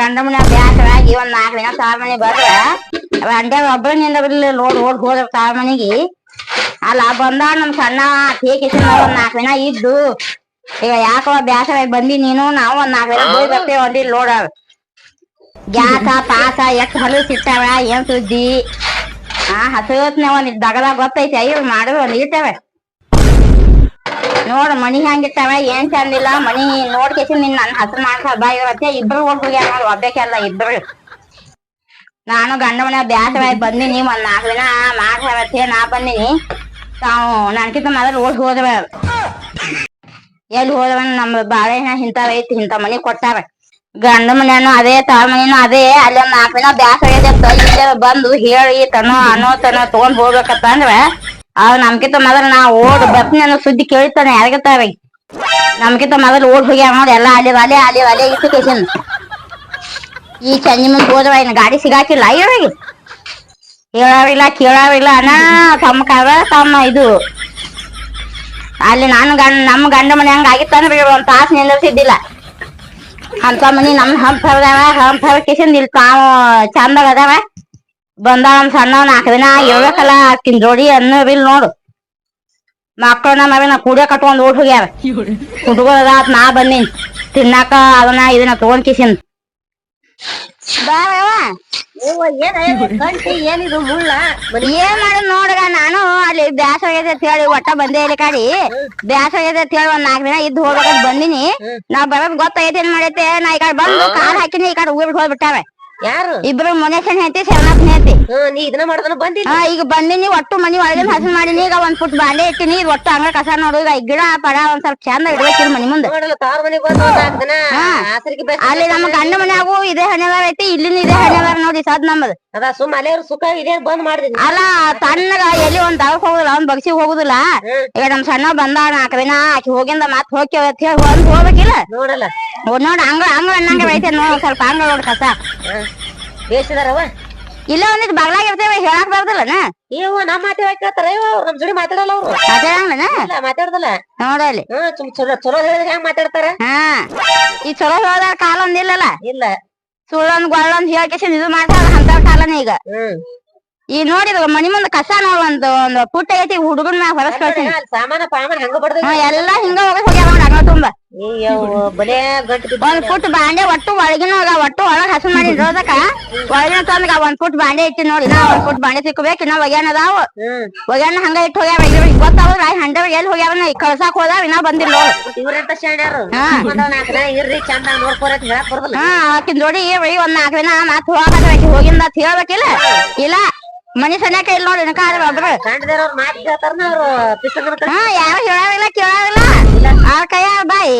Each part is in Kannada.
ಗಂಡ ಮನೆ ಬ್ಯಾಸರಾಗಿ ಒಂದ್ ನಾಲ್ಕು ದಿನ ತಾಳ ಮನೆ ಬರ್ರ ಅಂದ್ಯಾಗ ಒಬ್ಬರ ನಿಂದ ಬಿಡ್ಲಿ ಲೋಡ್ ಓಡ್ ಹೋದ್ರ ತಾಳ ಆ ಅಲ್ಲ ಬಂದ ನಮ್ ಸಣ್ಣ ತೇಕಿಸಿ ಒಂದ್ ನಾಲ್ಕು ದಿನ ಇದ್ದು. ಈಗ ಯಾಕೋ ಬ್ಯಾಸರ ಬಂದಿ ನೀನು, ನಾವು ಒಂದ್ ನಾಲ್ಕು ದಿನ ಹೋಗಿ ಬರ್ತೇವೆ ಒಂದಿ ಲೋಡ್ ಗ್ಯಾಸ, ಪಾಸ, ಎಷ್ಟ್ ಹೊಲಸ್ ಸಿಗ್ತಾವ, ಏನ್ ಸುದ್ದಿ? ಆ ಹಸತ್ನೆ ಒಂದ್ ದಗದ ಗೊತ್ತೈತಿ, ಅಯ್ಯೋ ಮಾಡಿದ್ರೆ ಒಂದ್ ಇರ್ತವೆ ನೋಡ್, ಮನಿ ಹೆಂಗಿರ್ತಾವ ಏನ್ ಚಂದಿಲ್ಲ ಮನಿ ನೋಡ್ಕೇಸಿ ನಿನ್ ನನ್ ಹತ್ರ ಮಾಡ್ಸ ಬಾ ಇರತ್ತೆ ಇಬ್ರು ಹೋಗ್ ಹೋಗ್ಯಾರ, ನೋಡ್ ಒಬ್ಬೇಕಲ್ಲ ಇಬ್ರು. ನಾನು ಗಂಡ ಮನೆ ಬ್ಯಾಸವಾಗಿ ಬಂದಿನಿ, ಒಂದ್ ನಾಲ್ಕು ದಿನ ಮಾಡ್ಸಾರತ್ತೆ ನಾ ಬಂದಿನಿ. ತಾವು ನನ್ಕಿಂತ ಮೊದಲು ಓಡ್ ಹೋದವ. ಎಲ್ಲಿ ಹೋದವ ನಮ್ಮ ಬಾಳೆಹಣ್ಣ ಇಂತಾವ ಐತಿ ಇಂತ ಮನಿ ಕೊಟ್ಟಾರ. ಗಂಡ ಮನೇನು ಅದೇ ತಾಳ ಮನೇನು ಅದೇ. ಅಲ್ಲಿ ಒಂದ್ ನಾಲ್ಕು ದಿನ ಬ್ಯಾಸ ಬಂದು ಹೇಳಿ, ತನೋ, ಅನ್ನೋ ತನೋ ತಗೊಂಡ್ ಹೋಗ್ಬೇಕತ್ತ ಅಂದ್ರ ಅವ್ ನಮ್ಕಿಂತ ಮೊದಲು ನಾ ಓಡ್ ಬರ್ತೀನಿ ಅನ್ನೋ ಸುದ್ದಿ ಕೇಳ್ತಾನೆ ಯಾರಿಗತ್ತಾರ ನಮ್ಕಿಂತ ಮೊದಲು ಓಡ್ ಹೋಗಿ ನೋಡಿ, ಎಲ್ಲ ಅಲ್ಲಿ ಅಲೆ ಅಲ್ಲಿ ಅಲೆ ಇಟ್ಟು ಈ ಚಂಜಿ ಮುಂದೆ ಹೋದ್ರ ಇನ್ ಗಾಡಿ ಸಿಗಾಕಿಲ್ಲ ಇವ್ರಿಗೆ ಹೇಳಾವಿಲ್ಲ ಕೇಳಾವಿಲ್ಲ ಅಣ್ಣ, ತಮ್ಮ ಕಾವ ತಮ್ಮ ಇದು. ಅಲ್ಲಿ ನಾನು ಗಂಡ, ನಮ್ಮ ಗಂಡ ಮನೆ ಹಂಗ ಆಗಿತ್ತಂದ್ರೆ ಒಂದ್ ತಾಸು ನಿಂದಿರ್ತಿದ್ದಿಲ್ಲ ಅಂತ ಮನಿ ನಮ್ ಹಂಪ್ ಹಂಪ್ ಕಿಶನ್ ಇಲ್ಲಿ ತಾವು ಚಂದಾಗ ಅದಾವ. ಬಂದ ನಮ್ ಸಣ್ಣ ನಾಲ್ಕು ದಿನ ಇರ್ಬೇಕಲ್ಲ ಆಕಿನ್ ಜೋಡಿ ಅನ್ನೋದಿಲ್ ನೋಡು. ಮಕ್ಕಳನ್ನ ಮಗನ ಕೂಡೆ ಕಟ್ಕೊಂಡ್ ಓಡ್ ಹೋಗ್ಯಾರ. ಹುಡುಗರ ನಾ ಬಂದೀನಿ. ತಿನ್ನಾಕ ಅದನ್ನ ಇದನ್ನ ತಗೊಂಡ್ ಕಿಸಿನ್. ಏನಿದು ಮುಳ್ಳ? ಏನ್ ಮಾಡ ನೋಡ್ಗ ನಾನು ಅಲ್ಲಿ ಬ್ಯಾಸ ಆಗೈತೆ ಅಂತ ಹೇಳಿ ಒಟ್ಟ ಬಂದೇ ಇಲ್ಲಿ ಕಾಡಿ. ಬ್ಯಾಸ ಆಗೈತೆ ಅಂತ ಹೇಳಿ ಒಂದ್ ನಾಲ್ಕು ದಿನ ಇದ್ದು ಹೋಗ್ಬೇಕಂತ ಬಂದಿನಿ. ನಾ ಬರೋದ್ ಗೊತ್ತಾಗೈತೆ ಏನ್ ಮಾಡೈತೆ? ನಾ ಈ ಕಡೆ ಬಂದು ಕಾಲ್ ಹಾಕಿನಿ ಈ ಕಡೆ ಊರ್ ಹೋಗ್ಬಿಟ್ಟಾವೆ. ಯಾರು? ಇಬ್ರು ಮೊನೇಶನ್ ಹೇಳ್ತಿ ಶರಣಪ್ಪ ಹೇಳ್ತಿ ಹ್ಮ್ ನೀ ಇದನ್ನ ಮಾಡ್ದನ ಬಂದಿಲ್ಲ ಹಾ ಈಗ ಬಂದಿನಿ ಒಟ್ಟು ಮನಿ ಒಳಗೆ ಹಸನ್ ಮಾಡಿನಿ ಈಗ ಒಂದ್ ಫುಟ್ ಬಾಲೆ ಇಟ್ಟಿನಿ ನೀ ಒಟ್ಟು ಹಂಗ ಕಸ ನೋಡು ಈಗ ಗಿಡ ಪಡ ಒಂದ್ ಸ್ವಲ್ಪ ಚಂದ ಇಡ್ಬೇಕಿಲ್ ಮನಿ ಮುಂದೆ. ನೋಡಲ್ಲ ತಾರ ಮನೆಗ್ ಬಂದು ಒಂದ್ ನಾಲ್ಕು ದಿನ. ಆಸರಿಗೆ ಅಲ್ಲಿ ನಮ್ಮ ಗಂಡ ಮನ್ಯಾಗು ಇದೇ ಹಣೆವಾರ ಐತಿ ಇಲ್ಲಿನ ಇದೇ ಹಣೆವಾರ ನೋಡಿ ಸದ್ ನಮ್ಮದು. ಅದ ಸುಮ್ ಅಲೆಯವ್ರ ಸುಖ ಇದೇ ಬಂದ್ ಮಾಡಿದೀನಿ ಅಲ್ಲ ತಣ್ಣಗ ಎಲ್ಲಿ ಒಂದ್ ದವಕ್ ಹೋಗುದಿಲ್ಲ ಒಂದ್ ಬಗ್ಸಿಗ್ ಹೋಗುದಿಲ್ಲ. ಈಗ ನಮ್ ಸಣ್ಣ ಬಂದ ನಾಲ್ಕು ದಿನ ಆಕಿ ಹೋಗಿಂದ ಮತ್ ಹೋಗ್ಯವ ಅಂತ ಹೇಳಿ ಒಂದ್ ಹೋಗ್ಬೇಕಿಲ್ಲ? ನೋಡಲ್ಲ. ನೋಡ್ ಹಂಗ ಹಂಗ ಅನ್ನಂಗ ಐತೆ ನೋಡ್ ಸ್ವಲ್ಪ ಹಂಗ ನೋಡ್ ಕಸ. ಬೇಸಿದಾರವ ಇಲ್ಲ ಒಂದಿಟ್ ಬಗ್ಲಾಗ ಇರ್ತೇವೆ ಹೇಳಕ್ ಬರ್ದಿಲ್ಲನ? ಇವ ನಮ್ ಮಾತೇ ಕೇಳ್ತಾರ ಇವ ನಮ್ ಜೋಡಿ ಮಾತಾಡಲ್ಲ ಅವ್ರು? ಮಾತಾಡಂಗನ ಮಾತಾಡ್ದಲ್ಲ. ನೋಡಲ್ಲಿ ಹ್ಮ್ ಚಲೋ ಚಲೋ ಹೇಳಿದ್ರೆ ಹೆಂಗ್ ಮಾತಾಡ್ತಾರ? ಹಾ ಈ ಚಲೋ ಹೋದ ಕಾಲ ಒಂದಿಲ್ಲಲ್ಲ ಇಲ್ಲ. ಸುಳ್ಳೊಂದ್ ಗೊಳ್ಳೊಂದ್ ಹೇಳ್ಕೇಸಿ ಇದು ಮಾಡ್ತಾರ ಅಂತ ಕಾಲನೇ ಈಗ. ಹ್ಮ್. ಈ ನೋಡಿ ಮನಿ ಮುಂದ ಕಸ ನೋಡ್ ಒಂದ್ ಒಂದ್ ಪುಟ್ಟ ಐತಿ ಹುಡುಗನ್ ನಾ ಹೊರಸ್ ಕಳ್ಸಿನಿ. ಸಾಮಾನ ಪಾಮಾನ ಹಂಗ ಬಡದ ಎಲ್ಲಾ ಹಿಂಗ ಹೋಗಿ ಹೋಗ್ಯಾವ ನೋಡ್ ಅಂಗಳ ತುಂಬ. ಬಲೇ ಒಂದ್ ಫುಟ್ ಬಾಂಡೆ ಒಟ್ಟು ಒಳಗಿನ ಹೋಗ ಒಟ್ಟು ಒಳಗ್ ಹಸು ಮಾಡಿ ಇರೋದಕ್ಕ ಒಳಗಿನ ತಂದ್ಗ ಒಂದ್ ಫುಟ್ ಬಾಂಡೆ ಇಟ್ಟಿ ನೋಡಿ ನಾ ಒಂದ್ ಫುಟ್ ಬಾಂಡೆ ಸಿಕ್ಕಬೇಕು ಇನ್ನ ಒಗ್ಯಾನ ಅದಾವ. ಒಗ್ಯಾನ ಹಂಗ ಇಟ್ಟು ಹೋಗ್ಯಾವ ಇವ್ರಿಗೆ ಗೊತ್ತಾವ್ರ ಹಂಡವ್ ಎಲ್ಲಿ ಹೋಗ್ಯಾವ ಕಳ್ಸಾಕ್ ಹೋದಾವ ಇನ್ನ ಬಂದಿಲ್ಲ ಇವ್ರಂತ ಶಾಣ್ಯಾರು ಇರ್ರಿ ಚಂದ ನೋಡ್ಕೊರ ಅಂತ ಹೇಳಕ್ ಬರೋದಿಲ್ಲ. ಹಾ ಆಕಿನ್ ಜೋಡಿ ಒಂದ್ ನಾಲ್ಕು ದಿನ ಮತ್ ಹೋಗದ ಆಕಿ ಹೋಗಿಂದ ಹೇಳ್ಬೇಕಿಲ್ಲ ಇಲ್ಲ ಮನಿ ಸನ್ಯಾಕ ಇಲ್ಲ ನೋಡಿ ಆದ್ರ ಒಬ್ರು. ಗಂಡದೇವ್ರ ಮಾತು ಕೇಳ್ತಾರನ ಅವ್ರು? ಪಿಸ್ತಕ ಹಾ ಯಾರು ಅವ್ರ ಬಾಯಿ.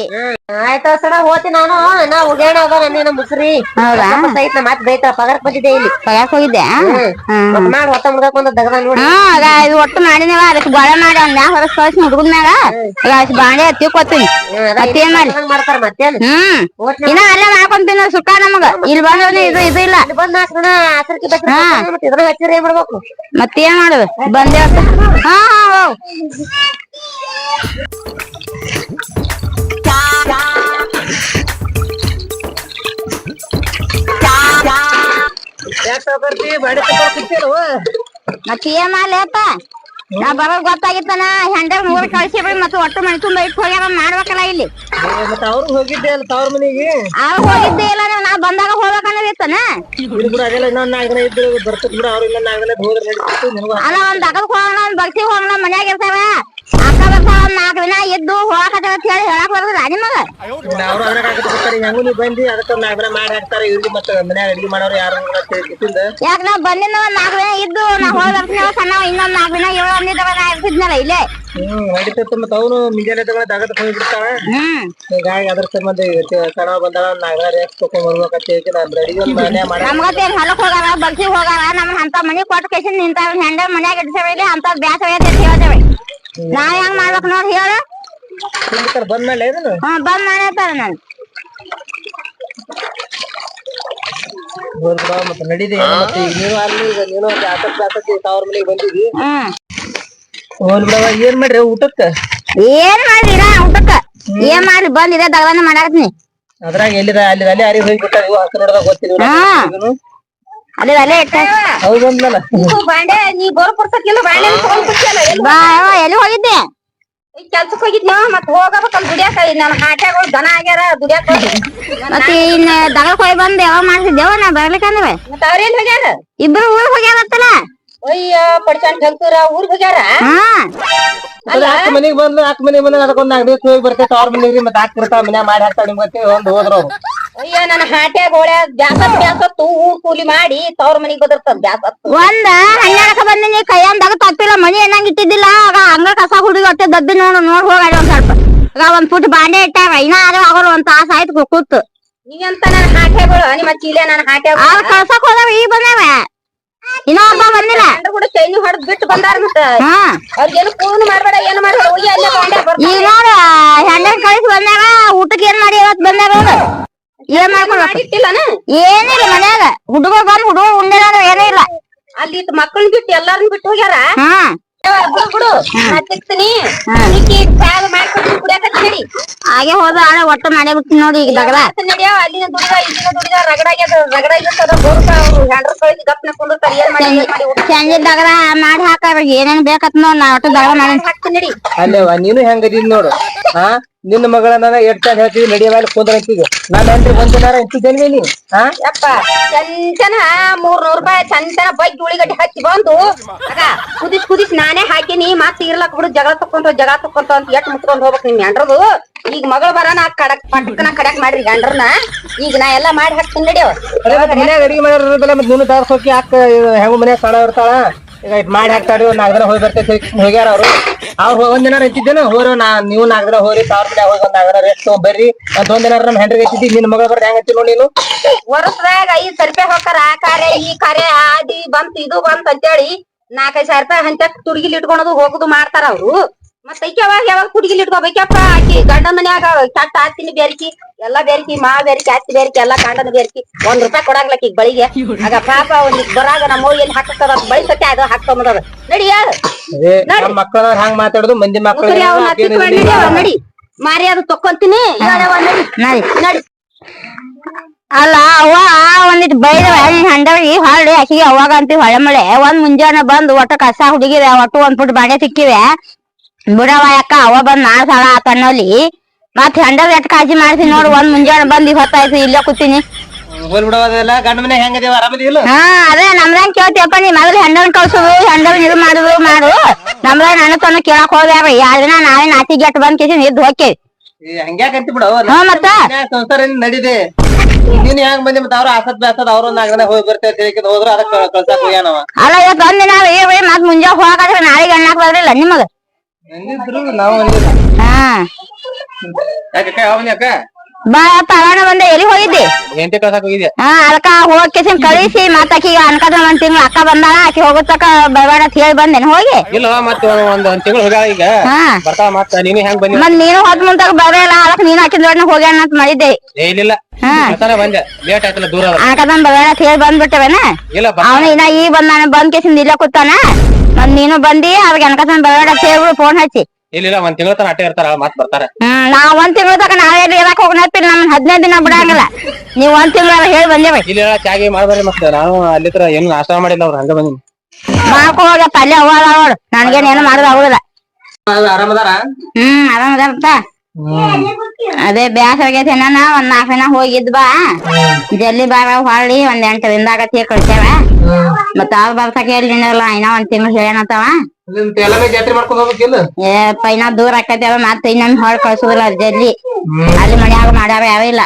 ಆಯ್ತು ಸಡ ಹೋತಿ ನಾನು. ನಾ ಉಗ್ಯಾಣ ಅದ ನನ್ನ ಮುಸ್ರಿ ಹೌದಾ? ಐತ್ ಮತ್ ಬೈತ ಪಗಾರ ಬಂದಿದ್ದೆ ಇಲ್ಲಿ. ಕೈಯಾಕ್ ಹೋಗಿದ್ದೆ ಮಾಡಿ ಹೊತ್ತ ದಗದ ನೋಡಿ. ಹಾ ಅದ ಇದು ಒಟ್ಟು ಮಾಡಿನವ ಅದಕ್ಕೆ ಗೊಳೆ ಮಾಡಿ ಅವ್ನ ಮ್ಯಾಗ ಹೊರಸ್ ಕಳ್ಸಿ ಮ್ಯಾಗ? ಅಷ್ಟ್ ಬಾಂಡೆ ಮಾಡಿ? ಮಾಡ್ತಾರ ಮತ್ತೇನ್? ಹ್ಮ್. ಇನ್ನ ಅಲ್ಲೇ ಮಾಡ್ಕೊಂತೀನಿ ಸುಖ ನಮಗ. ಇಲ್ಲಿ ಬಂದ್ರೆ ಇದು ಇದು ಇಲ್ಲ. ಬಂದ್ ನಾಲ್ಕು ದಿನ ಬೇಕು ಮತ್ತೆ ಹಚ್ಚಿರ ಏನ್ ಮಾಡ್ಬೇಕು? ಮತ್ತೇನ್ ಮಾಡುದು? ಬಂದೆ ಹಾ ಹಾ ಹೋಗ್ ಮತ್ ಏನ್ ಮಾಡ್ಲಪ್ಪ ನಾ ಬರೋದ್ ಗೊತ್ತಾಗಿತ್ತನ ಹೆಂಡರ್ ಮೂರ್ ಬಿಡಿ ಮತ್ತೆ ಒಟ್ಟು ಮನೆ ತುಂಬ ಇಟ್ಟು ಹೋಗ್ಯಾರ ಮಾಡ್ಬೇಕಲ್ಲ ಇಲ್ಲಿ. ಮತ್ತೆ ಅವ್ರು ಹೋಗಿದ್ದೆ ಅಲ್ಲ ತವ್ರ ಮನೆಗೆ? ಹೋಗಿದ್ದೆ ಇಲ್ಲ ನಾ ಬಂದಾಗ ಹೋಗ್ಬೇಕನ್ನೋದಿತ್ತನ ಅದೆಲ್ಲ ಇನ್ನೊಂದ್ ನಾಲ್ಕು ದಿನ ಬಿಡ ಅವ್ರು ಇನ್ನೊಂದ್ ನಾಲ್ಕು ದಿನ ಹೋದ್ರೆ ಅಲ್ಲ ಒಂದ್ ಅಗದ್ ಹೋಗೋಣ ಒಂದ್ ಬಗ್ಸಿ ಹೋಗೋಣ ಮನ್ಯಾಗ ಇರ್ತಾವ. ಅಕ್ಕ ನಾಲ್ಕು ದಿನ ಇದ್ದು ಹೋಗಕತ್ತವ ಅಂತ ಹೇಳಿ ಹೇಳಕ್ ಬರೋದಿಲ್ಲ ನಿಮಗ ಅದಕ್ಕೆ ಮಾಡಿ ಹಾಕ್ತಾರೆ ಇವ್ರಿಗೆ ಮತ್ತೆ ಮಾಡೋರು ಯಾರು ಯಾಕ ನಾ ಬಂದಿನ ಒಂದ್ ನಾಲ್ಕು ದಿನ ಇದ್ದು ನಾ ಹೋಗಿ ಬರ್ತೀನಿ ಸಣ್ಣ ಇನ್ನೊಂದ್ ನಾಲ್ಕು ದಿನ ಏಳು ಅಂದಿದ್ದವ ನಾ ಇರ್ತಿದ್ನಲ್ಲ ಇಲ್ಲೇ ಹ್ಮ್ ಅವನು ಹೀಗಾಗಿ ಅದ್ರ ಸಂಬಂಧ ಕಣ ಬಂದಾಳ ದಿನ ರೇಸ್ ತಕೊಂಡ್ ನಾನು ರೆಡಿ ಒಂದು ಮನೆ ಹೊಲಕ್ ಹೋಗಾರ ಬಗ್ಸಿ ಹೋಗಾರ ನಮ್ ಅಂತ ಮನಿ ಕೊಟ್ಟು ಕೇಸಿನ್ ನಿಂತಾವ ಹೆಂಡ ಮನ್ಯಾಗ ಇಡ್ಸೇವೆ ಅಂತ ಬ್ಯಾಸವೇ ಅಂತ ಹೇಳ್ತೇವೆ. ನಾ ಹೆಂಗ್ ಮಾಡ್ಬೇಕು ನೋಡಿ ಹೇಳ. ತುಂಬಿತಾರ ಬಂದ್ ಮೇಲೆ ಇದನ್ನು? ಹ್ಮ್ ಬಂದ್ ಮಾಡ್ತಾರ ನಾನು ಬಿಡ ಮತ್ತೆ ನಡೀದೆ ಮತ್ತೆ ಈಗ ನೀನು ಅಲ್ಲಿ ಈಗ ನೀನು ಅಲ್ಲಿ ಆಟಕ್ಕೆ ಆಟಕ್ಕೆ ತವ್ರ ಮನೆಗೆ ಬಂದಿದ್ದಿ. ಹ್ಮ್. ಹೋಲ್ ಬಿಡವ ಏನ್ ಮಾಡ್ರಿ ಊಟಕ್ಕ? ಏನ್ ಮಾಡಿರ ಊಟಕ್ಕ? ಏನ್ ಮಾಡ್ಲಿ ಬಂದ್ ಇದೇ ದಗದಾನ ಮಾಡಾಕತ್ನಿ ಅದ್ರಾಗ ಎಲ್ಲಿದ? ಅಲ್ಲಿ ಅಲ್ಲಿ ಯಾರಿಗೆ ಹೋಗಿ ಬಿಟ್ಟಾರ ಇವು ಹಸಿರು ನೋಡ್ದಾಗ ಗೊತ್ತಿಲ್ಲ ಹಾ. ಅಲ್ಲೇ ಇಟ್ಟ. ಬಾಂಡೆ ನೀ ಗೋರ್ ಕೊಡ್ಸಕ್ಕಿಲ್ಲ ಬಾಂಡೆ ಎಲ್ಲಿ ಬಾ ಎಲ್ಲಿ ಹೋಗಿದ್ದೆ? ಈ ಕೆಲ್ಸಕ್ ಹೋಗಿದ್ನ ಮತ್ ಹೋಗಬೇಕಲ್ಲ ದುಡಿಯಾಕ ನನ್ ಹಾಟ್ಯಾಗಳು ದನ ಆಗ್ಯಾರ ದುಡಿಯಾಕ ಮತ್ತೆ ಇನ್ನ ದಗಕ್ ಹೋಗಿ ಬಂದ್ ಯಾವ ಮಾಡ್ತಿದ್ದೇವ ನಾ ಬರ್ಲಿಕ್ಕಂದ್ರೆ ಮತ್ತ ಅವ್ರೇನ್ ಹೋಗ್ಯಾರ? ಇಬ್ರು ಊರ್ ಹೋಗ್ಯಾರತ್ತಲ್ಲ? ಅಯ್ಯ ಪಡ್ಸನ್ ಢಂಕೂರ ಊರ್ಗ್ ಹೋಗ್ಯಾರ? ಹಾ. ಅಕ್ಕ ಮನಿಗ್ ಬಂದ್ ಅಕ್ಕ ಮನಿಗ್ ಬಂದು ಅದಕ್ಕೊಂದ್ ನಾಲ್ಕು ದಿವಸ ಹೋಗಿ ಬರ್ತೈತೆ ಅವ್ರ ಮನಿಗ್ರಿ ಮತ್ತೆ ಹಾಕ್ತಿರ್ತಾವ ಮನ್ಯಾಗ ಮಾಡಿ ಹಾಕ್ತಾವ ನಿಮ್ಗೆ ಒಂದ್ ಹೋದ್ರ ಅವ್ರು. ಅಯ್ಯ ನನ್ನ ಹಾಟ್ಯಾಗ ಒಳ್ಳೆ ಬ್ಯಾಸತ್ ಬ್ಯಾಸತ್ತು ಊರ್ ಕೂಲಿ ಮಾಡಿ ತವ್ರ ಮನಿಗ್ ಬದಿರ್ತದ ಬ್ಯಾಸತ್ತು ಒಂದ ಹನ್ನೆರಡಕ್ಕ ಬಂದಿನಿ ಕೈಯಂದಾಗ ತಪ್ಪಿಲ್ಲ ಮನಿ ಏನಂಗ್ ಇಟ್ಟಿದ್ದಿಲ್ಲ ಆಗ ಹಂಗ ಕಸ ಹುಡುಗಿ ಹೊಟ್ಟೆ ದಬ್ಬಿ ನೋಡು ನೋಡ್ ಹೋಗಾಡಿ ಒಂದ್ ಸ್ವಲ್ಪ. ಆಗ ಒಂದ್ ಫುಟ್ ಬಾಂಡೆ ಇಟ್ಟಾರ ಇನ್ನ ಆಗೋ ಆಗೋಲ್ಲ ಒಂದ್ ತಾಸ ಆಯ್ತು ಕೂತು. ನೀವಂತ ನನ್ನ ಹಾಟ್ಯಾಗಳು? ನಿಮ್ಮ ಚೀಲೆ ನನ್ನ ಹಾಟ್ಯಾಗ ಅವ್ರ ಕಳ್ಸಕ್ ಹೋದಾವ ಈಗ ಬಂದಾವ. ಇನ್ನ ಒಬ್ಬ ಬಂದಿಲ್ಲ ಕೂಡ ಚೈನಿ ಹೊಡೆದ್ ಬಿಟ್ಟು ಬಂದಾರ ಮತ್ತ. ಅವ್ರಿಗೇನು ಕೂನು ಮಾಡ್ಬೇಡ ಏನು ಮಾಡ್ಬೇಡ ಹೋಗಿ ಅಲ್ಲೇ ಬಾಂಡೆ ಬರ್ತಾರ ಈಗ ನೋಡ ಹೆಂಡ ಕಳಿಸಿ ಬಂದಾಗ ಊಟಕ್ಕೆ ಏನ್ ಮಾಡಿ ಇವತ್ ಅವ್ರು ಏನ್ ಮಾಡಿಟ್ಟಿಲ್ಲನ? ಏನಿಲ್ಲ ಮನ್ಯಾಗ. ಹುಡುಗ ಬಂದ್ ಹುಡುಗ ಉಂಡೆ ಏನೇ ಇಲ್ಲ ಅಲ್ಲಿ ಮಕ್ಕಳನ್ ಬಿಟ್ಟು ಎಲ್ಲಾರನ್ ಬಿಟ್ಟು ಹೋಗ್ಯಾರ? ಬಿಡು ನಾ ತಿಕ್ತೀನಿ. ಬ್ಯಾಗ್ ಮಾಡ್ಕೊಡ್ತೀನಿ ಕುಡಿಯಾಕತ್ತಿ ನಡಿ. ಹಾಗೆ ಹೋದ ಆಳೆ ಒಟ್ಟು ಮಾಡೇ ಬಿಡ್ತೀನಿ ನೋಡಿ ಈಗ ದಗದ ಸಂಜೆ ದಗದ ಮಾಡಿ ಹಾಕಾರ ಏನೇನ್ ಬೇಕತ್ ನೋಡ್ ನಾ ಒಟ್ಟು ದಗದ ಮಾಡಿ. ಅಲ್ಲೇವ ನೀನು ಹೆಂಗದಿ ನೋಡು ಹಾ ನಿನ್ನ ಮಗಳ ನನ್ನ ಚಂದ ಹೇಳ್ತೀವಿ ನಡಿಯ ಮೇಲೆ ಕುಂದ್ರ ಅಂತೀವಿ. ನಾನು ಹೆಂಡ್ರಿ ಒಂದಿನಾರ ಜನ ನೀ ಹಾ ಯಪ್ಪ ಚಂಚನ ಮೂರ್ ನೂರ್ ರೂಪಾಯಿ ಚಂಚನ ಬೈಕ್ ಉಳಿಗಡ್ಡೆ ಹಚ್ಚಿ ಬಂದು ಅದ ಕುದಿಸ್ ಕುದಿಸ್ ನಾನೇ ಹಾಕಿನಿ ಮತ್ತೆ ಇರ್ಲಕ್ ಬಿಡು ಜಗಳ ತಕೊಂತ ಜಗಳ ತಕೊಂತ ಅಂತ ಎಟ್ ಮುತ್ಕೊಂಡ್ ಹೋಗ್ಬೇಕು ನಿಮ್ ಹೆಂಡ್ರದು ಈಗ ಮಗಳು ನಾ ಕಡಕ್ ಪಟ್ಕನ ಕಡಕ್ ಮಾಡ್ರಿ ಗಂಡ್ರನ್ನ. ಈಗ ನಾ ಎಲ್ಲಾ ಮಾಡಿ ಹಾಕ್ತೀನಿ ನಡಿಯೋ ಮನ್ಯಾಗ ಅಡಿಗೆ ಮಾಡಿರೋದಲ್ಲ ಮತ್ತೆ ನೀನು ತಾರ್ಸ್ ಹೋಗಿ ಯಾಕ ಹೆಂಗ ಮನ್ಯಾಗ ಸಣ್ಣ ಇರ್ತಾಳ. ಈಗ ಇಟ್ ಮಾಡಿ ಹಾಕ್ತಾರಿ ನಾಗ್ರ ನಾಲ್ಕು ದಿನ ಹೋಗಿ ಬರ್ತೈತಿ ಹೋಗ್ಯಾರ ಅವ್ರು. ಅವ್ರು ಒಂದ್ ದಿನ ಇಟ್ಟಿದ್ದೇನು? ಹೋರೋ ನಾ ನೀವು ನಾಲ್ಕು ದಿನ ಹೋರಿ ಸಾವಿರ ರೂಪಾಯಿ ಹೋಗಿ ಒಂದ್ ನಾಲ್ಕು ರೇಟ್ ಬರ್ರಿ ಅಂತ ಒಂದ್ ದಿನ ನಮ್ ಹೆಂಡ್ರಿಗೆ ಇಟ್ಟಿದ್ದಿ ನಿನ್ ಮಗಳ ಬರ್ರಿ ಹೆಂಗ್ ನೋಡಿ ನೀನು? ವರ್ಷದಾಗ ಐದ್ ಸಾವಿರ ರೂಪಾಯಿ ಹೋಗ್ತಾರ ಆ ಕಾರ್ಯ ಈ ಕಾರ್ಯ ಆದಿ ಬಂತು ಇದು ಬಂತು ಅಂತೇಳಿ ನಾಲ್ಕೈದು ಸಾವಿರ ರೂಪಾಯಿ ಹಂತ ತುಡುಗಿಲ್ ಇಟ್ಕೊಳೋದು ಹೋಗುದು ಮಾಡ್ತಾರ ಅವ್ರು. ಮತ್ತ ಐಕೆ ಯಾವಾಗ ಯಾವಾಗ ತುಡುಗಿಲ್ ಇಟ್ಕೋಬೇಕಪ್ಪ ಆಕಿ ಗಂಡನ ಮನ್ಯಾಗ ಚಟ್ ಹಾಕ್ತೀನಿ ಬೆರ್ಕಿ ಎಲ್ಲಾ ಬೇರಿಕಿ ಮಾ ಬೆರ್ಕಿ ಅತ್ತಿ ಬೆರ್ಕಿ ಎಲ್ಲಾ ಗಂಡನ ಬೇರ್ಕಿ. ಒಂದ್ ರೂಪಾಯಿ ಕೊಡಾಗ್ಲಕ್ ಈಗ ಬಳಿಗೆ. ಆಗ ಪಾಪ ಒಂದ್ ಬರಾಗ ನಮ್ಮ ಎಲ್ಲಿ ಹಾಕ್ತದ ಅಂತ ಬಳಿ ಸತ್ಯ ಅದ ಹಾಕ್ಕೊಂಬದ ನಡಿ ಹೇಳು ಮಕ್ಕಳ ಹಂಗ್ ಮಾತಾಡುದು ಮಂದಿ ಮಕ್ಕಳು ನಡಿ ಮಾರಿ ಅದು ತಕ್ಕೊಂತೀನಿ. ನಡಿ. ಅಲ್ಲ ಅವ್ವ ಒಂದಿಟ್ ಬೈದ ಹಂಡಿ ಹಂಡವಿ ಹೊಳ್ಳಿ ಆಕಿಗೆ ಅವಾಗ ಅಂತೀವಿ ಹೊಳೆ ಮಳೆ. ಒಂದ್ ಮುಂಜಾನೆ ಬಂದು ಒಟ್ಟ ಕಸ ಹುಡುಗಿವೆ ಒಟ್ಟು ಒಂದ್ ಫುಟ್ ಬಾಣೆ ಸಿಕ್ಕಿವೆ. ಬಿಡವ ಯಾಕ ಅವ ಬಂದ್ ನಾ ಸಾಲ ಆತಣ್ಣಲ್ಲಿ ಮತ್ ಹೆಂಡವ್ ಎಷ್ಟ್ ಕಾಳಜಿ ಮಾಡ್ತೀನಿ ನೋಡು ಒಂದ್ ಮುಂಜಾನೆ ಬಂದ್ ಹೊತ್ತಾಯ್ತು ಇಲ್ಲೇ ಕೂತೀನಿ. ಹೋಲ್ ಬಿಡೋದಲ್ಲ ಗಂಡ ಮನೆ ಹೆಂಗದೇವ ಆರಾಮದಿಲ್ಲ ಹಾ ಅದೇ ನಮ್ದಂಗ್ ಕೇಳ್ತಿಯಪ್ಪ ನೀ ಮೊದಲು ಹೆಂಡನ್ ಕಳ್ಸುದು ಹೆಂಡನ್ ಇದು ಮಾಡುದು ಮಾಡು. ನಮ್ದ ನನ್ನ ತನ ಕೇಳಕ್ ಹೋದ್ಯಾರ ಯಾರ ದಿನ ನಾಳೆ ನಾತಿ ಗೆಟ್ ಬಂದ್ ಕೇಸಿ ಇದ್ ಹೋಕೆ ಹಂಗ್ಯಾಕಂತಿ ಬಿಡು. ಹಾ ಮತ್ತ? ಸಂಸಾರ ನಡಿದೆ? ನೀನ್ ಹೆಂಗ್ ಬಂದಿ ಮತ್ತ ಅವ್ರ ಆಸತ್ ಬ್ಯಾಸದ್ ಅವ್ರ ನಾಲ್ಕು ದಿನ ಹೋಗಿ ಬರ್ತೇವೆ ತಿಳ್ಕಿದ್ ಹೋದ್ರ ಅದಕ್ಕೆ ಕಳ್ಸಾಕ್ ಹೋಗ್ಯಾನವ. ಅಲ್ಲ ಇವತ್ತು ಬಂದ್ ನಾವು ಏ ಮತ್ ಮುಂಜಾನೆ ಹೋಗಾದ್ರೆ ನಾಳೆಗೆ ಅಣ್ಣಾಕ್ ಬರ್ಲಿಲ್ಲ ನಿಮಗ. ಹಾ. ಬಾ ಬಂದೆ ಎಲ್ಲಿ ಹೋಗಿದ್ದಿ? ಹಾ ಅದಕ್ಕ ಕಳಿಸಿ ಮತ್ತ ಆಕಿ ಅನ್ಕದ ಒಂದ್ ತಿಂಗ್ಳು ಅಕ್ಕ ಬಂದಾಳ ಆಕಿ ಹೋಗುತ್ತಕ ಬರಬೇಡ ಅಂತ ಹೇಳಿ ಬಂದೇನ್ ಹೋಗಿ? ಇಲ್ಲ ಮತ್ತ ಒಂದ್ ಒಂದ್ ತಿಂಗಳು ಹೋಗ್ಯಾಳ ಈಗ. ಹಾ. ಬರ್ತಾಳ ಮತ್ತ ನೀನು ಹೆಂಗ್ ಬಂದಿ? ಮತ್ ನೀನು ಹೊತ್ ಮುಂತಾಗ ಬರಲ್ಲ ಅದಕ್ ನೀನ್ ಹಾಕಿದ ಹೋಗ್ಯಾಣ ಹೋಗ್ಯಾನ ಅಂತ ಮಾಡಿದ್ದೆ. ಇಲ್ಲ. ಬಂದೆ. ಲೇಟ್ ಆಯ್ತಲ್ಲ ದೂರ ಅದ ಅನ್ಕದನ್ ಬರಬೇಡ ಅಂತ ಹೇಳಿ ಬಂದ್ಬಿಟ್ಟವೇನ? ಇಲ್ಲ ಅವನು ಇನ್ನ ಈಗ ಬಂದಾನ ಬಂದ್ ಕೇಸಿಂದ ಇಲ್ಲ ಕೂತಾನ. ಮತ್ ನೀನು ಬಂದಿ ಅವ್ರಿಗೆ ಅನ್ಕಸನ್ ಅಂತ ಹೇಳ್ಬಿಡು ಫೋನ್ ಹಚ್ಚಿ. ಇಲ್ಲ ಇಲ್ಲ ಒಂದ್ ತಿಂಗಳ ತನ ಅಟ್ಟೆ ಇರ್ತಾರ ಮತ್ ಬರ್ತಾರ. ಹ್ಮ್ ನಾವ್ ಒಂದ್ ತಿಂಗಳ ತಕ ನಾವೇ ಇರಕ್ ಹೋಗ್ನಪ್ಪಿಲ್ಲ ನಮ್ ಹದಿನೈದು ದಿನ ಬಿಡಂಗಿಲ್ಲ ನೀವ್ ಒಂದ್ ತಿಂಗಳ ಹೇಳಿ ಬಂದೇವೆ ಇಲ್ಲ ಇಲ್ಲ ಚಾಗಿ ಮಾಡ್ಬಾರಿ ಮತ್ತೆ. ನಾನು ಅಲ್ಲಿ ಹತ್ರ ಏನು ನಾಷ್ಟ ಮಾಡಿಲ್ಲ ಅವ್ರ ಹಂಗ ಬಂದಿನಿ. ಮಾಡ್ಕೊ ಹೋಗಪ್ಪ ಅಲ್ಲೇ ಹೋಗ ನೋಡು ನನ್ಗೇನ್ ಏನು ಮಾಡೋದು ಆಗುದಿಲ್ಲ. ಆರಾಮದಾರ ಹ್ಮ್ ಆರಾಮದಾರಪ್ಪ ಅದೇ ಬ್ಯಾಸ ಆಗೈತೆ ನಾನು ಒಂದ್ ನಾಲ್ಕು ದಿನ ಹೋಗಿದ್ ಬಾ. ಜಲ್ದಿ ಬಾರ ಹೊಳ್ಳಿ ಒಂದ್ ಎಂಟು ದಿನದಾಗ ಆಗತ್ತೆ ಕಳ್ಸ್ಯಾವ. ಮತ್ತ ಅವ್ರ ಎಲ್ಲಿ ಹೇಳಿನಲ್ಲ ಇನ್ನ ಒಂದ್ ತಿಂಗಳು ಜಾತ್ರೆ ಏ ಪೈನ ದೂರ ಆಕೈತಿ ಅವ ಮತ್ತ ಇನ್ನೊಂದ್ ಹೊಳ್ ಕಳ್ಸುದಿಲ್ಲ ಜಲ್ದಿ ಅಲ್ಲಿ ಮನ್ಯಾಗ ಮಾಡ್ಯಾವ ಯಾವ ಇಲ್ಲ.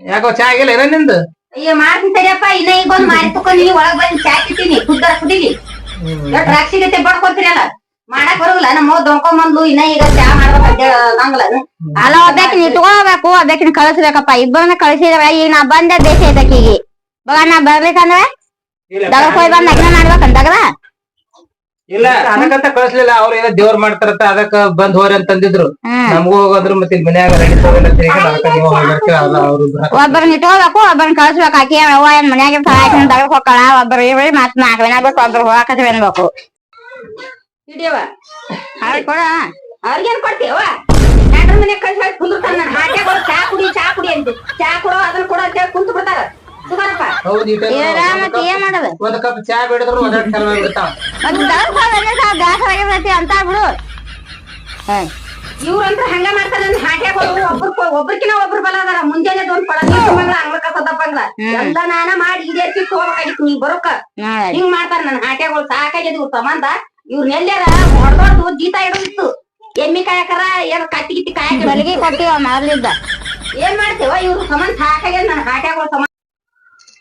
ಯಾಕೋ ಚಾ ಆಗಿಲ್ಲ ಏನ ನಿಂದು? ಅಯ್ಯ ಮಾಡ್ತೀನಿ ಸರಿಯಪ್ಪ ಇನ್ನ ಈಗ ಒಂದ್ ಮಾರಿ ತಕೊಂಡ್ ಒಳಗ್ ಬಂದ್ ಚಾ ಇಟ್ಟಿನಿ ಕುದ್ದಾರ ಕುದೀಲಿ ದ್ರಾಕ್ಷಿ ಗತೆ ಬಡ್ಕೊತೀರಲ್ಲ ಮಾಡಕ್ ಬರೋಲ್ಲ ನಮ್ಮ ದೊಂಕೊಂಬಂದ್ಲು ಇನ್ನ ಈಗ ಚಾ ಮಾಡ್ಬೇಕಂತ ನಂಗಲ್ಲ ಅಲ್ಲ ಒಬ್ಬಾಕಿನ ಇಟ್ಕೋಬೇಕು ಒಬ್ಬಾಕಿನ ಕಳಿಸ್ಬೇಕಪ್ಪ. ಇಬ್ಬರನ್ನ ಕಳಿಸಿದ್ರ ಈಗ ನಾ ಬಂದೆ ಬೇಸಿ ಐತಕೀಗಿ ಬಗ ನಾ ಬರ್ಬೇಕಂದ್ರೆ ದಗಕ್ ಹೋಗಿ ಬಂದ್ ಅಗ್ನ ಮಾಡ್ಬೇಕಂತಾಗದ ಇಲ್ಲ ಅದಕ್ಕಂತ ಕಳಿಸ್ಲಿಲ್ಲ. ಅವ್ರ ಏನೋ ದೇವ್ರ ಮಾಡ್ತಾರತ್ತ ಅದಕ್ಕ ಬಂದ್ ಹೋರಿ ಅಂತ ಅಂದಿದ್ರು. ನಮಗೂ ಹೋಗೋದ್ರು ಮತ್ತೆ ಇಲ್ಲಿ ಮನ್ಯಾಗ ಒಬ್ಬರನ್ನ ಇಟ್ಕೋಬೇಕು ಒಬ್ಬರನ್ನ ಕಳಿಸ್ಬೇಕು. ಆಕಿ ಅವ್ವ ಏನ್ ಮನ್ಯಾಗ ದಗಕ್ ಹೋಗ್ಕಳ ಒಬ್ಬರು ಇವ್ರಿ ಮತ್ ನಾಲ್ಕು ದಿನ ಒಬ್ರು ಹೋಗಾಕತ್ರಿ ಅನ್ಬೇಕು. ಹಿಡಿಯವ ಅವ್ರಿಗೆ ಕೊಡ. ಕಳ್ಸಿ ಹೇಳಿ ಕುಂದಿರ್ತಾರ ನಾನು. ಚಾ ಕುಡಿ ಚಾ ಕುಡಿ ಅಂತ ಚಾ ಕೊಡು ಅದನ್ನ ಕೊಡು ಅಂತ ಹೇಳಿ ಕುಂತು ಬಿಡ್ತಾರ. ಸುಧಾರಪ್ಪ ಹೌದು ಮತ್ತೆ ಏನ್ ಮಾಡೋದು? ಒಂದ್ ಕಪ್ ಚಾ ಅಂತ ಬಿಡು ಇವ್ರಂತ್ರ ಹಂಗ ಮಾಡ್ತಾರ ಹಾಟ್ಯಾಗ ಒಬ್ರು ಒಬ್ರಕಿನ ಒಬ್ರು ಬಲ ಅದಾರ. ಮುಂಜಾನೆ ಒಂದ್ ಪಳ ಮಂಗಳ ಅಂಗ್ಲಕ ಸದಪ್ಪಂಗ್ಲ ಎಲ್ಲ ನಾನ ಮಾಡಿ ಇದೇ ಹೋಗ್ಬೇಕಾಗಿತ್ತು. ನೀ ಬರೋಕ. ಹಿಂಗ್ ಮಾಡ್ತಾರ ನನ್ನ ಹಾಟ್ಯಾಗಳು ಸಾಕಾಗ್ಯದ ಇವ್ರ ಸಂಬಂಧ ಇವ್ರನ್ನ ಎಲ್ಲಾರ ಹೊಡ್ದೊಡ್ದು ಜೀತ ಇಡೋದಿತ್ತು. ಎಮ್ಮಿ ಕಾಯಕರ ಏನ್ ಕಟ್ಟಿ ಗಿಟ್ಟಿ ಕಾಯಕ ಬಲಿಗೆ ಕೊಟ್ಟಿವ ಮೊದಲಿದ್ದ ಏನ್ ಮಾಡ್ತೇವ? ಇವ್ರ ಸಂಬಂಧ ಸಾಕಾಗ್ಯದ ನನ್ ಸಂಬಂಧ.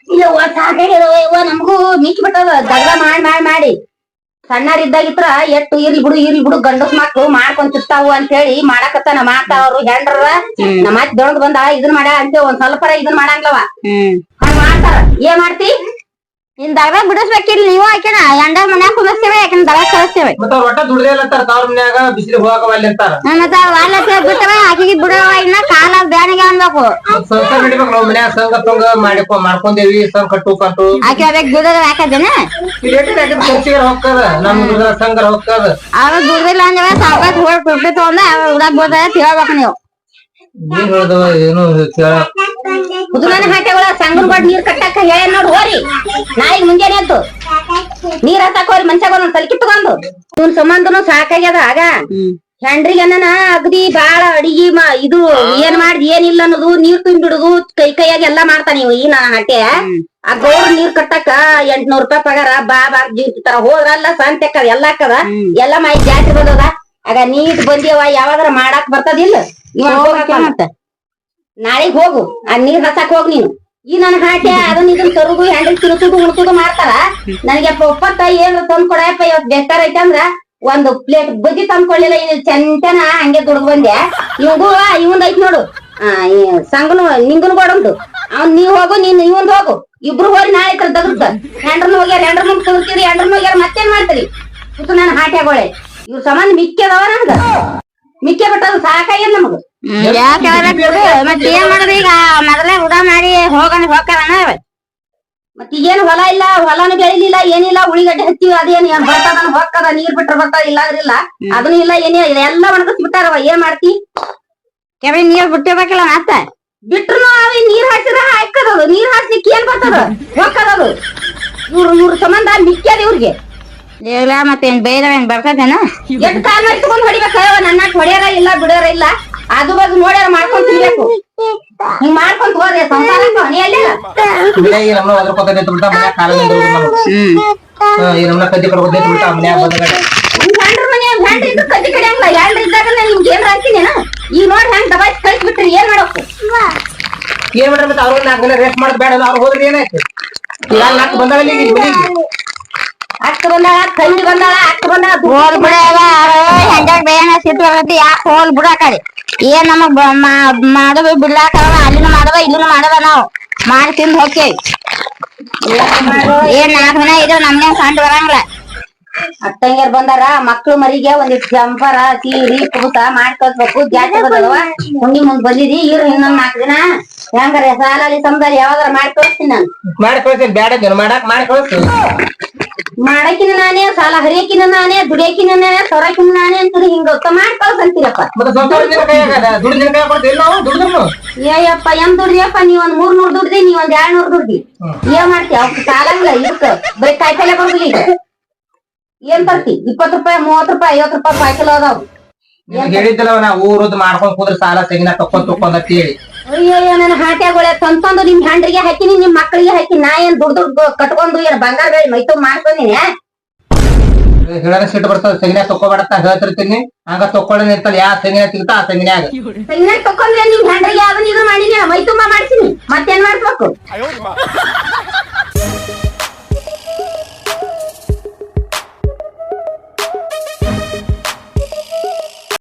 ಇಲ್ಲವ್ವ ಸಾಕಾಗ್ಯದವ ಇವ ನಮಗೂ ಮಿಕ್ಕಿ ಬಿಟ್ಟದ. ದಗ್ಗ ಮಾಡಿ ಮಾಡಿ ಮಾಡಿ. ಸಣ್ಣರಿದ್ದಾಗಿತ್ರ ಎಟ್ಟು ಇರ್ಲಿ ಬಿಡು ಇರ್ಲಿ ಬಿಡು ಗಂಡಸ್ ಮಕ್ಳು ಮಾಡ್ಕೊಂತಿರ್ತಾವು ಅಂತ ಹೇಳಿ ಮಾಡಕತ್ತಾನ ಮಾಡ್ತಾವ್ರು ಹೆಂಡ್ರ ನಮ್ಮ ಅತ್ತ್ ದೊಡ್ಡ ಬಂದ ಇದನ್ ಮಾಡ ಅಂತ ಒಂದ್ ಸ್ವಲ್ಪ ಇದನ್ ಮಾಡಂಗ್ಲವ. ಹಂಗ್ ಮಾಡ್ತಾರ. ಏನ್ ಮಾಡ್ತಿ? ನಿನ್ ದಗದ ಬಿಡಿಸ್ಬೇಕಿಲ್ಲ ನೀವು ಆಕಿನ ಗಂಡ ಮನ್ಯಾಗ ಕುದಿಸ್ತೇವೆ ಆಕಿನ ದರ ಕಳಿಸ್ತೇವೆ. ಮತ್ತ ಅವ್ರ ಒಟ್ಟ ದುಡ್ದೇ ಇಲ್ಲತ್ತಾರ ತವ್ರ ಮನ್ಯಾಗ ಬಿಸಿಲಿಗೆ ಹೋಗಕ ಅಲ್ಲಿ ಅಂತಾರ. ಮತ್ತ ವಾಲ ಬಿಡ್ತಾವ ಆಕಿಗೆ ಬಿಡವ ಇನ್ನ ಕಾಲ ಬ್ಯಾನಿಗೆ ಅನ್ಬೇಕು. ಮತ್ತ್ ಸಂಸಾರ ನಡಿಬೇಕು ನಾವ್ ಮನ್ಯಾಗ ಸಂಘ ಪಂಗ ಮಾಡಿಕೊ ಮಾಡ್ಕೊಂಡೇವಿ ಸಂಘ ಕಟ್ಟು ಕಟ್ಟು ಆಕಿ ಅದಕ್ಕೆ ಖರ್ಚಿಗೆ ಹೋಗ್ತದ ನಮ್ ಸಂಘ ಹೋಗ್ತದ ಅವಾಗ ದುಡ್ದಿಲ್ಲ ಅಂದ್ರೆ ಸಾವ್ಕಾಶ ಹೋಗಿ ಅಂದ್ರೆ ಉಡಾಕ್ ಹೇಳ್ಬೇಕು ನೀವು. ಏನ್ ಹೇಳ್ದವ ಏನು ಕೇಳ ಕುದುಮನ ಹಾಟೆಗಳ ಸಂಗನ್ ಬಾಡ್ ನೀರ್ ಕಟ್ಟಾಕ ಹೇಳ ನೋಡ್ ಹೋರಿ. ನಾಯಿ ಮುಂಜಾನೆ ಎದ್ದು. ನೀರ್ ಹತ್ತಾಕ ಹೋರಿ ಮನ್ಸಾಗ ಒಂದ್ ತಲಕಿ ತಗೊಂಡು. ಇವ್ನ ಸಂಬಂಧನು ಸಾಕಾಗ್ಯದ ಆಗ. ಹೆಂಡ್ರಿಗನ್ನ ಅಗದಿ ಬಾಳ ಅಡಿಗೆ ಇದು ಏನ್ ಮಾಡಿದ್ ಏನಿಲ್ಲ ಅನ್ನೋದು ನೀರ್ ತುಂಬಿಡುದು ಕೈ ಕೈಯಾಗಿ ಎಲ್ಲಾ ಮಾಡ್ತಾನ ಈ ನನ್ನ ಹಾಟೆ ಆ ಗೌರ್ ನೀರ್ ಕಟ್ಟಕ ಎಂಟ್ನೂರ್ ರೂಪಾಯಿ ಪಗಾರ ಬಾ ಬಾ ಜೀವಿತಾರ ಹೋದ್ರಲ್ಲ ಸಂತೆ ಅಕ್ಕದ ಎಲ್ಲಾ ಅಕ್ಕದ ಎಲ್ಲಾ ಮೈ ಜಾತ್ರೆ ಬಂದದ. ಆಗ ನೀಟ್ ಬಂದಿಯವ ಯಾವಾಗಾರ ಮಾಡಾಕ್ ಬರ್ತದಿಲ್ಲ. ನೀವ್ ಮತ್ತೆ ನಾಳೆಗ್ ಹೋಗು. ಆ ನೀರ್ ಹಸಾಕ್ ಹೋಗ್ ನೀನು. ಈ ನನ್ ಹಾಟೆ ಅದನ್ನ ಇದನ್ನ ತರುದು ಹ್ಯಾಂಡಲ್ ತಿರುಸುದು ಉಣ್ಸುದು ಮಾಡ್ತಾರ ನನಗೆ ಒಪ್ಪತ್ತ, ಏನ್ ತಂದ್ ಕೊಡಪ್ಪ, ಇವತ್ ಬೇಕಾರ ಐತಂದ್ರ ಅಂದ್ರ, ಒಂದು ಪ್ಲೇಟ್ ಬಜ್ಜಿ ತಂದ್ಕೊಳ್ಳಿಲ್ಲ ಇದು ಚಂತನ ಹಂಗೆ ದುಡ್ದು ಬಂದೆ. ಇವಂಗು ಇವಂದ್ ಐತ್ ನೋಡು. ಆ ಸಂಗನು, ನಿಂಗನು ಕೊಡಂತು ಅವ್ನ್ ನೀವ್ ಹೋಗು, ನೀನ್ ಇವಂದ್ ಹೋಗು. ಇಬ್ರು ಹೋಗಿ ನಾಳೆ ಇತ್ರ ದಗದ್ಕ ಹೆಂಡ್ರನ್ ಹೋಗ್ಯಾರ ಹೆಂಡ್ರ ಮುಂದ್ ಕುದಿರ್ತೀರಿ, ಹೆಂಡ್ರನ್ ಹೋಗ್ಯಾರ, ಮತ್ತೇನ್ ಮಾಡ್ತೀರಿ? ಇದು ನನ್ನ ಹಾಟ್ಯಾಗೋಳೆ ಇವ್ರ ಸಮಾನ ಮಿಕ್ಕದವ ನಂಗ. ಮಿಕ್ಕೆ ಬಿಟ್ಟದು ಸಾಕಾಗ್ಯದ ನಮಗ. ಏನ್ ಮಾಡುದ ಈಗ? ಮೊದಲೇ ಉಡ ಮಾಡಿ ಹೋಗಣ ಹೋಗ್ತಾರಣ ಮತ್ ಈಗೇನು ಹೊಲ ಇಲ್ಲ ಹೊಲನು ಬೆಳಿಲಿಲ್ಲ ಏನಿಲ್ಲ ಉಳಿಗಡ್ಡೆ ಹಚ್ಚಿವಿ ಅದೇನ್ ಏನ್ ಬರ್ತದ ಹೊಕ್ಕದ ನೀರ್ ಬಿಟ್ರ ಬರ್ತದ ಇಲ್ಲಾದ್ರಿಲ್ಲ ಅದನ್ನು ಇಲ್ಲ ಏನೇ ಎಲ್ಲ ಒಣಗಿಸ್ ಬಿಟ್ಟಾರವ ಏನ್ ಮಾಡ್ತಿ? ಕೆರೆ ನೀರ್ ಬಿಟ್ಟಿರ್ಬೇಕಲ್ಲ ಮತ್ತ? ಬಿಟ್ರು ಅವಿ ನೀರ್ ಹಾಕಿದ್ರ ಹಾಕದದು ನೀರ್ ಹಾಕ್ಲಿಕ್ಕೆ ಏನ್ ಬರ್ತದ? ಹೋಗ್ತದದು ಇವ್ರು ಇವ್ರ ಸಂಬಂಧ ಮಿಕ್ಕದ ಇವ್ರಿಗೆ. ಇಲ್ಲ ಮತ್ತೇನ್ ಬೇಯ್ದವೇನ್ ಬರ್ತದೇನ? ಎಷ್ಟು ಕಾಲ ಇಟ್ಕೊಂಡ್ ಹೊಡಿಬೇಕ? ನನ್ನ ಹೊಡಿಯಾರ ಇಲ್ಲ ಬಿಡೋರ ಇಲ್ಲ. ಅದು ಬಾಜು ನೋಡ್ಯಾರ ಮಾಡ್ಕೊಂಡ್ ತಿನ್ಬೇಕು. ಹಿಂಗ್ ಮಾಡ್ಕೊಂಡ್ ಹೋದ್ರೆ ಸಂಸಾರ ಮನೆಯಲ್ಲೇ ಮನ್ಯಾಗ ಈ ನಮ್ನ ಒದರ್ಕೊತ ನಿಂತ್ ಬಿಡ್ತಾ ಮನ್ಯಾಗ ಕಾಲ ನಿಂತ್ ಹ್ಮ್. ಈ ಕದ್ದಿ ನಿಂತ್ ಮನ್ಯಾಗ ಬಂದ್ಗಡೆ ಹೆಂಡ್ರ ಮನೆ ಹೆಂಡ್ರ ಇದ್ದು ಕಟ್ಟಿ ಕಡಿಯಂಗಿಲ್ಲ ಹೆಂಡ್ರ ಇದ್ದಾಗ ನಿಮ್ಗೆ ಏನ್? ಹಾಕ್ತೀನೇನ ಈಗ ನೋಡಿ ಹೆಂಗ್ ದಬಾಯ್ ಕಳ್ಸಿ ಬಿಟ್ರಿ ಏನ್ ಮಾಡಬೇಕು ಏನ್ ಮಾಡ್ರಿ ಮತ್ತೆ ಅವ್ರ ನಾಲ್ಕು ದಿನ ರೆಸ್ಟ್ ಮಾಡೋದ್ ಬೇಡ ಅವ್ರು ಹೋದ್ರೆ ಏನಾಯ್ತು? ಈಗ ನಾಲ್ಕು ಮನೆಗೆ ಅಕ್ಕ ಬಂದಾಳ ಕಣ್ಣಿ ಬಂದಾಳ ಅಕ್ಕ ಬಂದಾಳ ಹೋಲ್ ಬಿಡ ಹೆಂಡಾಗ ಬೇಯನ ಸಿಟ್ಟು ಬರ್ತೈತಿ ಯಾಕೆ ಹೋಲ್ ಏನ್ ನಮಗ್ ಮಾಡವ ಬಿಡ್ಲಾಕವ ಅಲ್ಲಿನ ಮಾಡದ ಇಲ್ಲಿನ ಮಾಡದ ನಾವು. ಮಾಡಿ ತಿಂದು ಹೋಗ್ತೇವಿ ಏನ್ ನಾಲ್ಕು ದಿನ ಇದು ನಮ್ಗೆ ಕಂಡು ಬರಂಗಿಲ್ಲ. ಅತ್ತಂಗ್ಯಾರ್ ಬಂದಾರ ಮಕ್ಳು ಮರಿಗೆ ಒಂದಿಟ್ ಜಂಪರ ಸೀರಿ ಕುಬುಸ ಮಾಡಿ ಕಳ್ಸ್ಬೇಕು ಜಾಸ್ತಿ ಬಂದದವ. ಹುಂಡಿ ಮುಂದ್ ಬಂದಿದಿ ಇವ್ರು ಇನ್ನೊಂದ್ ನಾಲ್ಕು ದಿನ. ಹೆಂಗಾರ ಸಾಲಲ್ಲಿ ಸಮದಲ್ಲಿ ಯಾವಾಗಾರ ಮಾಡ್ಕೊಳ್ತೀನಿ ನಾನು. ಮಾಡ್ಕೊಳ್ತೀನಿ ಬೇಡ ಬ್ಯಾಡ ಮಾಡ್ಕೊಳ್ತೀನಿ ಮಾಡಕಿನ ನಾನೇ ಸಾಲ ಹರಿಯಕಿನ ನಾನೇ ದುಡಿಯಕಿನ ನಾನೇ ಸೊರಕಿನ ನಾನೇ ಅಂತ ಹಿಂಗ ಮಾಡಿ ಕಳ್ಸಂತೀರಪ್ಪ. ಏಯಪ್ಪ ಎಂ ದುಡ್ದಿಯಪ್ಪ ನೀವ್ ಒಂದ್ ಮೂರ್ ನೂರ್ ದುಡ್ದಿ ನೀವ್ ಒಂದ್ ಎರಡ್ ನೂರ್ ದುಡ್ದಿ ಏನ್ ಮಾಡ್ತಿ? ಅವ್ಕ ಸಾಲಂಗಿಲ್ಲ ಇದಕ್ಕ ಬರೀ ಕಾಯಿಪಲ್ಲೆ ಬರುದಿಲ್ಲ ಈಗ. ಏನ್ ತರ್ತಿ? ಇಪ್ಪತ್ ರೂಪಾಯಿ ಮೂವತ್ ರೂಪಾಯಿ ಐವತ್ ರೂಪಾಯಿ ಕಾಯಿಪಲ್ಲೆ ಅದಾವ್. ಹೇಳಿದ್ದಲ್ಲ ನಾ ಊರದ್ ಮಾಡ್ಕೊಂಡ್ ಕೂದ್ರೆ ಸಾಲ ತೆಗಿನ ತಕ್ಕೊಂಡ್ ತಕ್ಕೊಂಡ್ ಅಂತ ಹೇಳಿ. ಅಯ್ಯಯ್ಯೋ ನನ್ನ ಹಾಟ್ಯಾಗೊಳೆ ತಂತಂದು ನಿಮ್ ಹ್ಯಾಂಡ್ರಿಗೆ ಹಾಕಿನಿ ನಿಮ್ ಮಕ್ಕಳಿಗೆ ಹಾಕಿ ನಾ ಏನ್ ದುಡ್ಡು ದುಡ್ಡು ಕಟ್ಕೊಂಡು ಏನ್ ಬಂಗಾರ ಬೆಳಿ ಮೈತು ಮಾಡ್ಕೊಂಡಿನಿ ಹೇಳಾರ ಸಿಟ್ಟು ಬರ್ತದ ತೆಂಗಿನ ತಕ್ಕೋಬೇಡತ್ತ ಹೇಳ್ತಿರ್ತೀನಿ. ಹಂಗ ತಕ್ಕೊಳ್ಳಿ ನಿಂತಲ್ಲ ಯಾವ ತೆಂಗಿನ ಸಿಗ್ತಾ ಆ ತೆಂಗಿನ್ಯಾಗ. ತೆಂಗಿನ ತಕ್ಕೊಂಡ್ರೆ ನಿಮ್ ಹ್ಯಾಂಡ್ರಿಗೆ ಯಾವ್ದನ್ನ ಇದು ಮಾಡಿನಿ ಮೈತುಂಬ ಮಾಡ್ತೀನಿ ಮತ್ತೇನ್ ಮಾಡ್ಬೇಕು